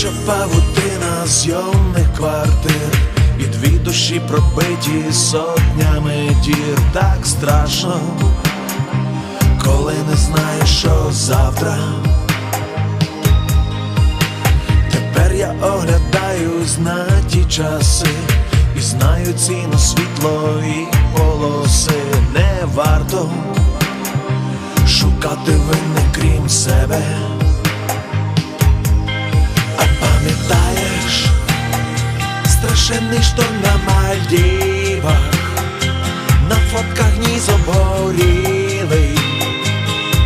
Тягуча павутина зйомних квартир І дві душі пробиті сотнями дір Так страшно, коли не знаєш, що завтра. Тепер я оглядаюсь на ті часи І знаю ціну світло і полоси Не варто шукати винних крім себе. Страшенний шторм на Мальдівах, на фотках ніс обгорілий,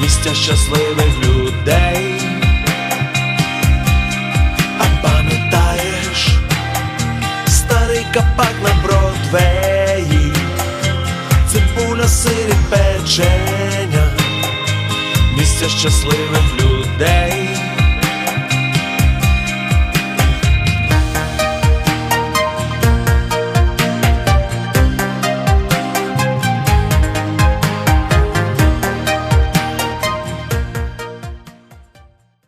місця щасливих людей. А пам'ятаєш старий капак на Бродвеї, цибуля сирі печення, місця щасливих людей.